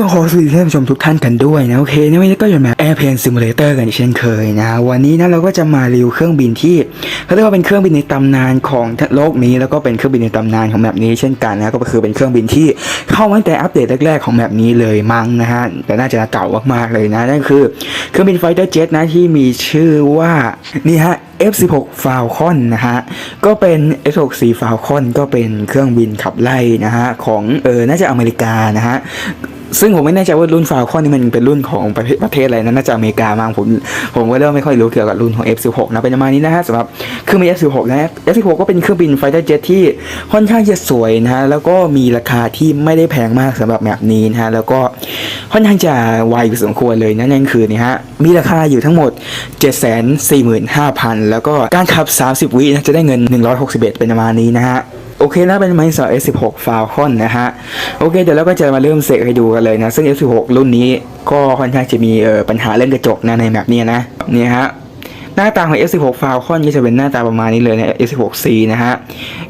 ก็ขอสวัสดีท่านผู้ชมทุกท่านกันด้วยนะโอเคในวันนี้ก็อยู่มา Airplane Simulator กันเช่นเคยนะวันนี้นะเราก็จะมารีวิวเครื่องบินที่เขาเรียกว่าเป็นเครื่องบินในตำนานของโลกนี้แล้วก็เป็นเครื่องบินในตำนานของแบบนี้เช่นกันนะก็คือเป็นเครื่องบินที่เข้ามาตั้งแต่อัปเดตแรกๆของแบบนี้เลยมั้งนะฮะแต่น่าจะเก่ามากๆเลยนะนั่นคือเครื่องบินไฟเตอร์เจ็ตนะที่มีชื่อว่านี่ฮะ F16 Falcon นะฮะ ก็เป็น F16C Falcon ก็เป็นเครื่องบินขับไล่นะฮะของเออน่าจะอเมริกานะฮะ ซึ่งผมไม่แน่ใจว่ารุ่น Falcon นี่มันเป็นรุ่นของประเทศประเทศอะไรนะน่าจะอเมริกามั้งผมผมก็เริ่มไม่ค่อยรู้เกี่ยวกับรุ่นของ F16 นะเป็นประมาณนี้นะฮะสำหรับเครื่องบิน F16 นะ F16 ก็เป็นเครื่องบินไฟเตอร์เจ็ตที่ค่อนข้างจะสวยนะฮะแล้วก็มีราคาที่ไม่ได้แพงมากสำหรับแบบนี้นะฮะแล้วก็ค่อนข้างจะไวพอสมควรเลยนะนั่นคือนี่ฮะมีราคาอยู่ทั้งหมด 745,000 แล้วก็การขับ 30 วินะจะได้เงิน 161 เป็นประมาณนี้นะฮะ โอเคนะเป็นไมซ์ S16 Falcon นะฮะ โอเค เดี๋ยวเราก็จะมาเริ่มเสกให้ดูกันเลยนะ ซึ่ง S16 รุ่นนี้ก็ค่อนข้างจะมีเออปัญหาเรื่องกระจกนะในแบบนี้นะนี่ฮะหน้าตาของ S16 Falcon ก็จะเป็นหน้าตาประมาณนี้เลยนะ S16C นะฮะ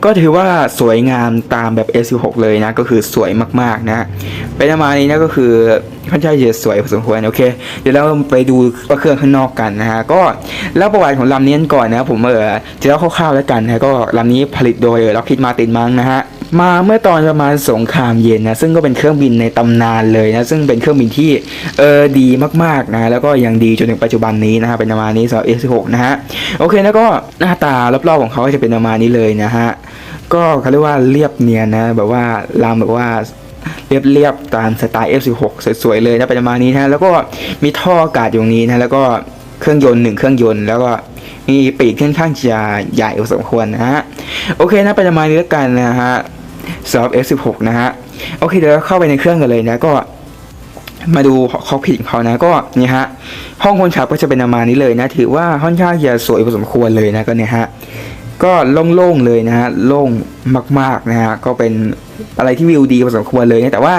ก็ถือว่าสวยงามตามแบบ S16 เลยนะ ก็คือสวยมากๆนะ เป็นประมาณนี้นะก็คือ ค่อนข้างจะสวยพอสมควรโอเค เดี๋ยวเราไปดูว่าเครื่องข้างนอกกันนะฮะก็เล่าประวัติของลำนี้ก่อนนะผมเออจะเล่าคร่าวๆแล้วกันนะก็ลำนี้ผลิตโดยล็อกคิดมาตินมั้งนะฮะมาเมื่อตอนประมาณสงครามเย็นนะซึ่งก็เป็นเครื่องบินในตำนานเลยนะซึ่งเป็นเครื่องบินที่เออดีมากๆนะแล้วก็ยังดีจนถึงปัจจุบันนี้นะฮะเป็นประมาณนี้สำหรับ S16 นะฮะโอเคแล้วก็หน้าตารอบๆของเขาจะเป็นประมาณนี้เลยนะฮะก็เขาเรียกว่าเรียบเนียนนะแบบว่าลำแบบว่า เรียบๆตามสไตล์ F16 สวยๆเลยนะเป็นประมาณนี้นะแล้วก็มีท่ออากาศอยู่ตรงนี้นะแล้วก็เครื่องยนต์หนึ่งเครื่องยนต์แล้วก็มีปีกค่อนข้างจะใหญ่พอสมควรนะฮะโอเคนะเป็นประมาณนี้แล้วกันนะฮะสำหรับ F16 นะฮะโอเคเดี๋ยวเราเข้าไปในเครื่องกันเลยนะก็มาดูคอกพิทของเขานะก็นี่ฮะห้องคนขับก็จะเป็นประมาณนี้เลยนะ ถือว่าค่อนข้างจะสวยพอสมควรเลยนะก็เนี่ยฮะก็โล่งๆเลยนะฮะโล่งมากๆนะฮะก็เป็น อะไรที่วิวดีพอสมควรเลยนะแต่ว่า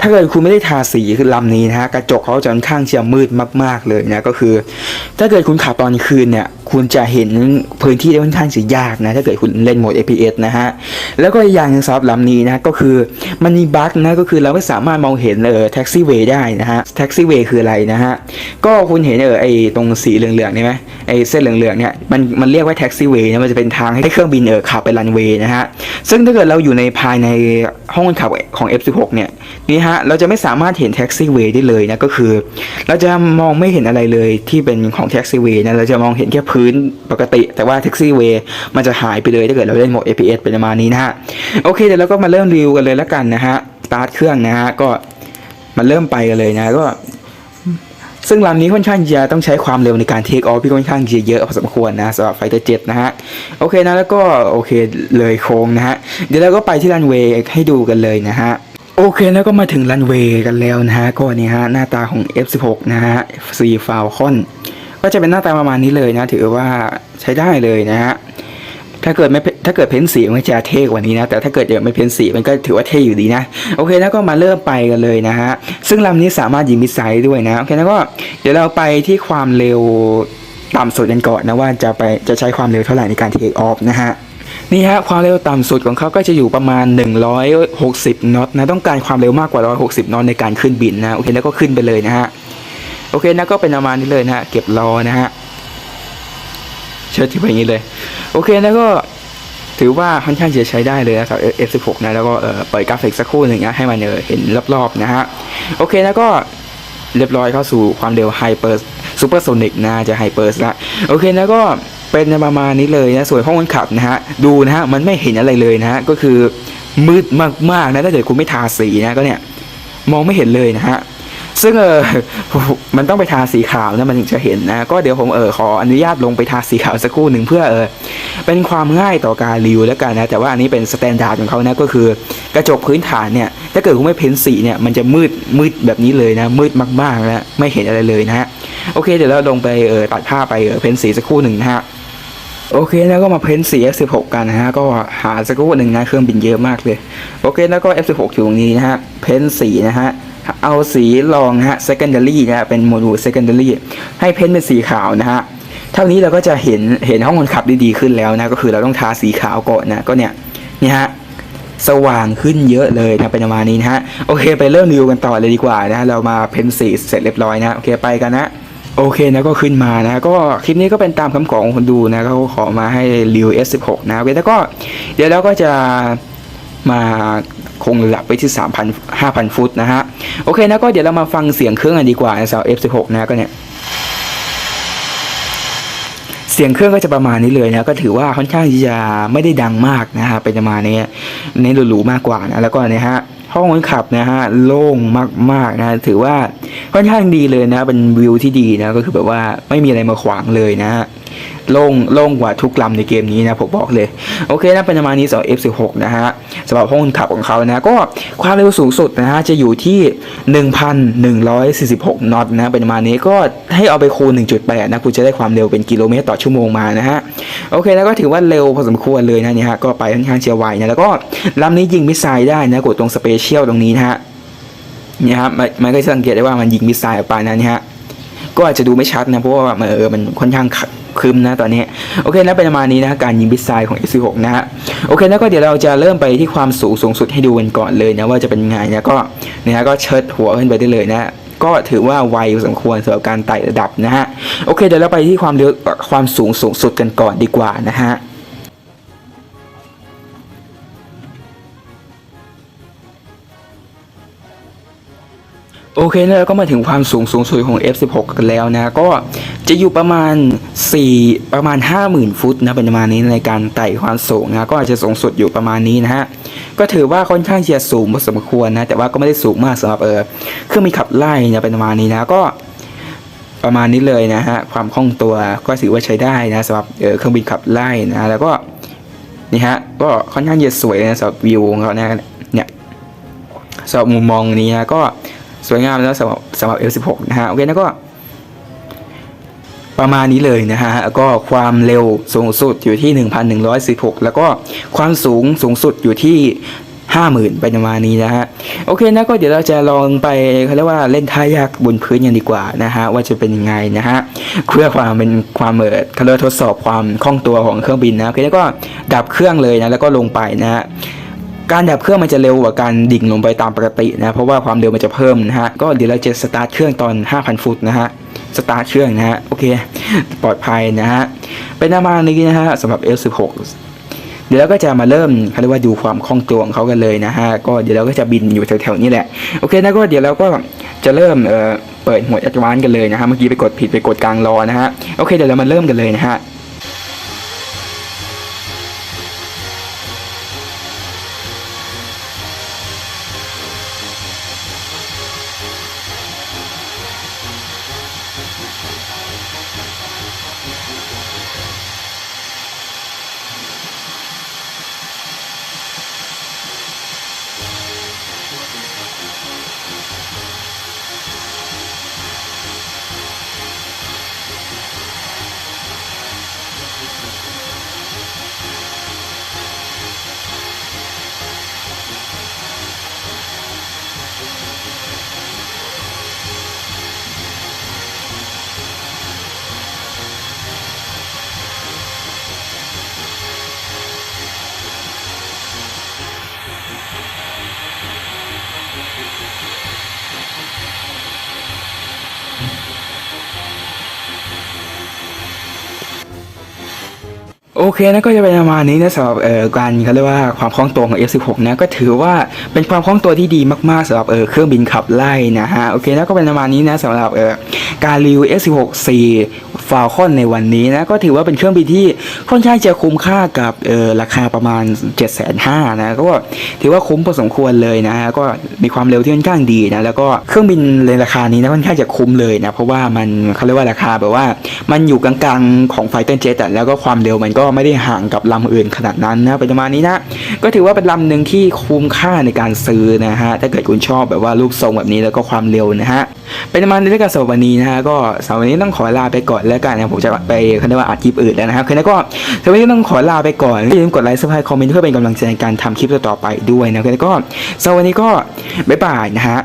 ถ้าเกิดคุณไม่ได้ทาสีคือลำนี้นะฮะกระจกเขาจะค่อนข้างจะมืดมาก ๆเลยนะก็คือ ถ้าเกิดคุณขับตอนคืนเนี่ยคุณจะเห็นพื้นที่ได้ค่อนข้างจะยากนะถ้าเกิดคุณเล่นโหมด FPS นะฮะแล้วก็อีกอย่างนึงสำหรับลำนี้นะก็คือมันมีบั๊กนะก็คือเราไม่สามารถมองเห็นเออแท็กซี่เวย์ได้นะฮะแท็กซี่เวย์คืออะไรนะฮะก็คุณเห็นเออไอตรงสีเหลืองๆนี่ไหมไอเส้นเหลืองๆเนี่ยมันมันเรียกว่าแท็กซี่เวย์นะมันจะเป็นทางให้เครื่องบินเออขับไปรันเวย์นะฮะซึ่งถ้าเกิดเราอยู่ในภายในห้องคนขับของ F16 เนี่ยนี่ฮะเราจะไม่สามารถเห็นแท็กซี่เวย์ได้เลยนะก็คือ เราจะมองไม่เห็นอะไรเลยที่เป็นของแท็กซี่เวย์นะเราจะมองเห็นแค่พื้นปกติ แต่ว่าแท็กซี่เวย์มันจะหายไปเลยถ้าเกิดเราเล่นโหมด FPS เป็นประมาณนี้นะฮะโอเคเดี๋ยวเราก็มาเริ่มรีวิวกันเลยแล้วกันนะฮะสตาร์ทเครื่องนะฮะก็มาเริ่มไปกันเลยนะก็ ซึ่งลำนี้ค่อนข้างจะต้องใช้ความเร็วในการเทคออฟที่ค่อนข้างจะเยอะพอสมควรนะสำหรับไฟเตอร์เจ็นะฮะโอเคนะแล้วก็โอเคเลยโค้งนะฮะเดี๋ยวเราก็ไปที่รันเวย์ให้ดูกันเลยนะฮะโอเคแล้วก็มาถึงรันเวย์กันแล้วนะฮะก็นี่ฮะหน้าตาของ F16 นะฮะ C Falcon ก็จะเป็นหน้าตาประมาณนี้เลยนะ ถือว่าใช้ได้เลยนะฮะ ถ้าเกิดไม่ถ้าเกิดเพ้นสีมันจะเท่กว่านี้นะ แต่ถ้าเกิดยังไม่เพ้นสีมันก็ถือว่าเท่อยู่ดีนะ โอเค แล้วก็มาเริ่มไปกันเลยนะฮะ ซึ่งลำนี้สามารถยิงมิสไซล์ด้วยนะ โอเค แล้วก็เดี๋ยวเราไปที่ความเร็วต่ำสุดกันก่อนนะว่าจะไปจะใช้ความเร็วเท่าไหร่ในการเทคออฟนะฮะนี่ฮะความเร็วต่ำสุดของเขาก็จะอยู่ประมาณ 160 นอตนะต้องการความเร็วมากกว่า 160 นอตในการขึ้นบินนะโอเคแล้วก็ขึ้นไปเลยนะฮะโอเคนะก็เป็นประมาณนี้เลยนะฮะเก็บลอนะฮะ เชิดที่ไปอย่างนี้เลย โอเคแล้วก็ถือว่าค่อนข้างจะใช้ได้เลยนะสำหรับ F16 นะแล้วก็เปิดกราฟิกสักครู่หนึ่งนะให้มันเออเห็นรอบๆนะฮะโอเคแล้วก็เรียบร้อยเข้าสู่ความเร็วไฮเปอร์ซูเปอร์โซนิกนะจะไฮเปอร์ละโอเคแล้วก็เป็นประมาณนี้เลยนะส่วนห้องคนขับนะฮะดูนะฮะมันไม่เห็นอะไรเลยนะฮะก็คือมืดมากๆนะถ้าเกิดคุณไม่ทาสีนะก็เนี่ยมองไม่เห็นเลยนะฮะ ซึ่งเออมันต้องไปทาสีขาวนะมันถึงจะเห็นนะ ก็เดี๋ยวผมเออขออนุญาตลงไปทาสีขาวสักครู่หนึ่งเพื่อเออเป็นความง่ายต่อการรีวิวแล้วกันนะ แต่ว่าอันนี้เป็นสแตนดาร์ดของเขานะก็คือกระจกพื้นฐานเนี่ย ถ้าเกิดคุณไม่เพ้นสีเนี่ยมันจะมืดมืดแบบนี้เลยนะ มืดมากๆนะไม่เห็นอะไรเลยนะฮะโอเคเดี๋ยวเราลงไปเออตัดผ้าไปเออเพ้นสีสักครู่หนึ่งนะฮะโอเคแล้วก็มาเพ้นสี F16 กันนะฮะ ก็หาสักครู่หนึ่งนะเครื่องบินเยอะมากเลย โอเคแล้วก็ F16 อยู่ตรงนี้นะฮะ เพ้นสีนะฮะ เอาสีรองฮะ secondary นะฮะเป็นโมดูล secondary ให้เพ้นเป็นสีขาวนะฮะเท่านี้เราก็จะเห็นเห็นห้องคนขับด้ดีขึ้นแล้วนะก็คือเราต้องทาสีขาวก่อนนะก็เนี่ยนี่ฮะสว่างขึ้นเยอะเลยนะเป็นประมาณนี้นะฮะโอเคไปเริ่มรีวิวกันต่อเลยดีกว่านะเรามาเพ้นสีเสร็จเรียบร้อยนะโอเคไปกันนะโอเคนะก็ขึ้นมานะก็คลิปนี้ก็เป็นตามคำขอของคนดูนะเขาขอมาให้รีวิว S16 นะโอเคแล้วก็เดี๋ยวเราก็จะมา คงระดับไปที่ 3,000 5,000 ฟุตนะฮะ โอเคนะก็เดี๋ยวเรามาฟังเสียงเครื่องกันดีกว่านะสำหรับ F16 นะก็เนี่ยเสียงเครื่องก็จะประมาณนี้เลยนะก็ถือว่าค่อนข้างที่จะไม่ได้ดังมากนะฮะเป็นประมาณนี้เน้นหรูๆมากกว่านะแล้วก็เนี่ยฮะห้องคนขับนะฮะโล่งมากๆนะถือว่าค่อนข้างดีเลยนะเป็นวิวที่ดีนะก็คือแบบว่าไม่มีอะไรมาขวางเลยนะฮะ โล่งโล่งกว่าทุกลำในเกมนี้นะผมบอกเลย โอเคนะเป็นประมาณนี้สำหรับ F16 นะฮะสำหรับห้องขับของเขานะก็ความเร็วสูงสุดนะฮะจะอยู่ที่ 1,146 นอตนะเป็นประมาณนี้ก็ให้เอาไปคูณ 1.8 นะคุณจะได้ความเร็วเป็นกิโลเมตรต่อชั่วโมงมานะฮะโอเคแล้วก็ถือว่าเร็วพอสมควรเลยนะเนี่ยฮะก็ไปค่อนข้างเชียวไวนะแล้วก็ลำนี้ยิงมิสไซล์ได้นะกดตรงสเปเชียลตรงนี้นะฮะเนี่ยครับมันมันก็จะสังเกตได้ว่ามันยิงมิสไซล์ออกไปนะเนี่ยฮะ ก็อาจจะดูไม่ชัดนะ เพราะว่าแบบเออมันค่อนข้างคึมนะตอนนี้ โอเคนะเป็นประมาณนี้นะการยิงบิสไซด์ของ S16 นะฮะโอเคแล้วก็เดี๋ยวเราจะเริ่มไปที่ความสูงสูงสุดให้ดูกันก่อนเลยนะว่าจะเป็นไงนะก็เนี่ยฮะก็เชิดหัวขึ้นไปได้เลยนะก็ถือว่าไวพอสมควรสำหรับการไต่ระดับนะฮะโอเคเดี๋ยวเราไปที่ความเร็วความสูงสูงสุดกันก่อนดีกว่านะฮะ โอเคแล้วเราก็มาถึงความสูงสูงสุดของ F16 กันแล้วนะ ก็จะอยู่ประมาณ 4 ประมาณ 50,000 ฟุตนะเป็นประมาณนี้ในการไต่ความสูงนะก็อาจจะสูงสุดอยู่ประมาณนี้นะฮะก็ถือว่าค่อนข้างจะสูงพอสมควรนะ แต่ว่าก็ไม่ได้สูงมากสำหรับเออเครื่องมีขับไล่เนี่ยเป็นประมาณนี้นะก็ประมาณนี้เลยนะฮะความคล่องตัวก็ถือว่าใช้ได้นะสำหรับเออเครื่องบินขับไล่นะแล้วก็นี่ฮะก็ค่อนข้างจะสวยนะสำหรับวิวของเขานะเนี่ยสำหรับมุมมองนี้นะก็ สวยงามแล้วสำหรับสำหรับ F16 นะฮะโอเคนะก็ ประมาณนี้เลยนะฮะแล้วก็ความเร็วสูงสุดอยู่ที่ 1,116 แล้วก็ความสูงสูงสุดอยู่ที่50,000เป็นประมาณนี้นะฮะโอเคนะก็เดี๋ยวเราจะลองไปเขาเรียกว่าเล่นท่ายากบนพื้นกันดีกว่านะฮะว่าจะเป็นยังไงนะฮะเพื่อความเป็นความเออเขาเรียกทดสอบความคล่องตัวของเครื่องบินนะโอเคแล้วก็ดับเครื่องเลยนะแล้วก็ลงไปนะฮะ การดับเครื่องมันจะเร็วกว่าการดิ่งลงไปตามปกตินะเพราะว่าความเร็วมันจะเพิ่มนะฮะก็เดี๋ยวเราจะสตาร์ทเครื่องตอน 5,000 ฟุตนะฮะสตาร์ทเครื่องนะฮะโอเค ปลอดภัยนะฮะเป็นประมาณนี้นะฮะสำหรับ F16 เดี๋ยวเราก็จะมาเริ่มเขาเรียกว่าดูความคล่องตัวของเขากันเลยนะฮะก็เดี๋ยวเราก็จะบินอยู่แถวๆนี้แหละโอเคนะก็เดี๋ยวเราก็จะเริ่มเอ่อเปิดหมวดแอดวานซ์กันเลยนะฮะเมื่อกี้ไปกดผิดไปกดกลางรอนะฮะโอเคเดี๋ยวเรามาเริ่มกันเลยนะฮะ โอเคนะก็จะเป็นประมาณนี้นะสำหรับเอ่อการเขาเรียกว่าความคล่องตัวของ F16 นะก็ถือว่าเป็นความคล่องตัวที่ดีมากๆสำหรับเออเครื่องบินขับไล่นะฮะโอเคแล้วก็เป็นประมาณนี้นะสำหรับเออการรีวิว F16 4 Falcon ในวันนี้นะก็ถือว่าเป็นเครื่องบินที่ค่อนข้างจะคุ้มค่ากับเออราคาประมาณ 7 5 0 0 0นะก็ถือว่าคุ้มพอสมควรเลยนะฮะก็มีความเร็วที่ค่อนข้างดีนะแล้วก็เครื่องบินในราคานี้นะค่อนข้างจะคุ้มเลยนะเพราะว่ามันเขาเรียกว่าราคาแบบว่ามันอยู่กลางๆของไฟเตอร์เจ็ตแล้วก็ความเร็วมันก็ไม่ได้ห่างกับลำอื่นขนาดนั้นนะเป็นประมาณนี้นะก็ถือว่าเป็นลำหนึ่งที่คุ้มค่าในการซื้อนะฮะถ้าเกิดคุณชอบแบบว่ารูปทรงแบบนี้แล้วก็ความเร็วนะฮะเป็นประมาณนี้ด้วยกันสำหรับวันนี้นะฮะก็สำหรับวันนี้ต้องขอลาไปก่อนแล้วกันนะผมจะไปเขาเรียกว่าอัดคลิปอื่นแล้วนะครับคือแล้วก็สำหรับวันนี้ต้องขอลาไปก่อนอย่าลืมกดไลค์ซับสไครต์คอมเมนต์เพื่อเป็นกำลังใจในการทำคลิปต่อไปด้วยนะคือแล้วก็สำหรับวันนี้ก็บ๊ายบายนะฮะ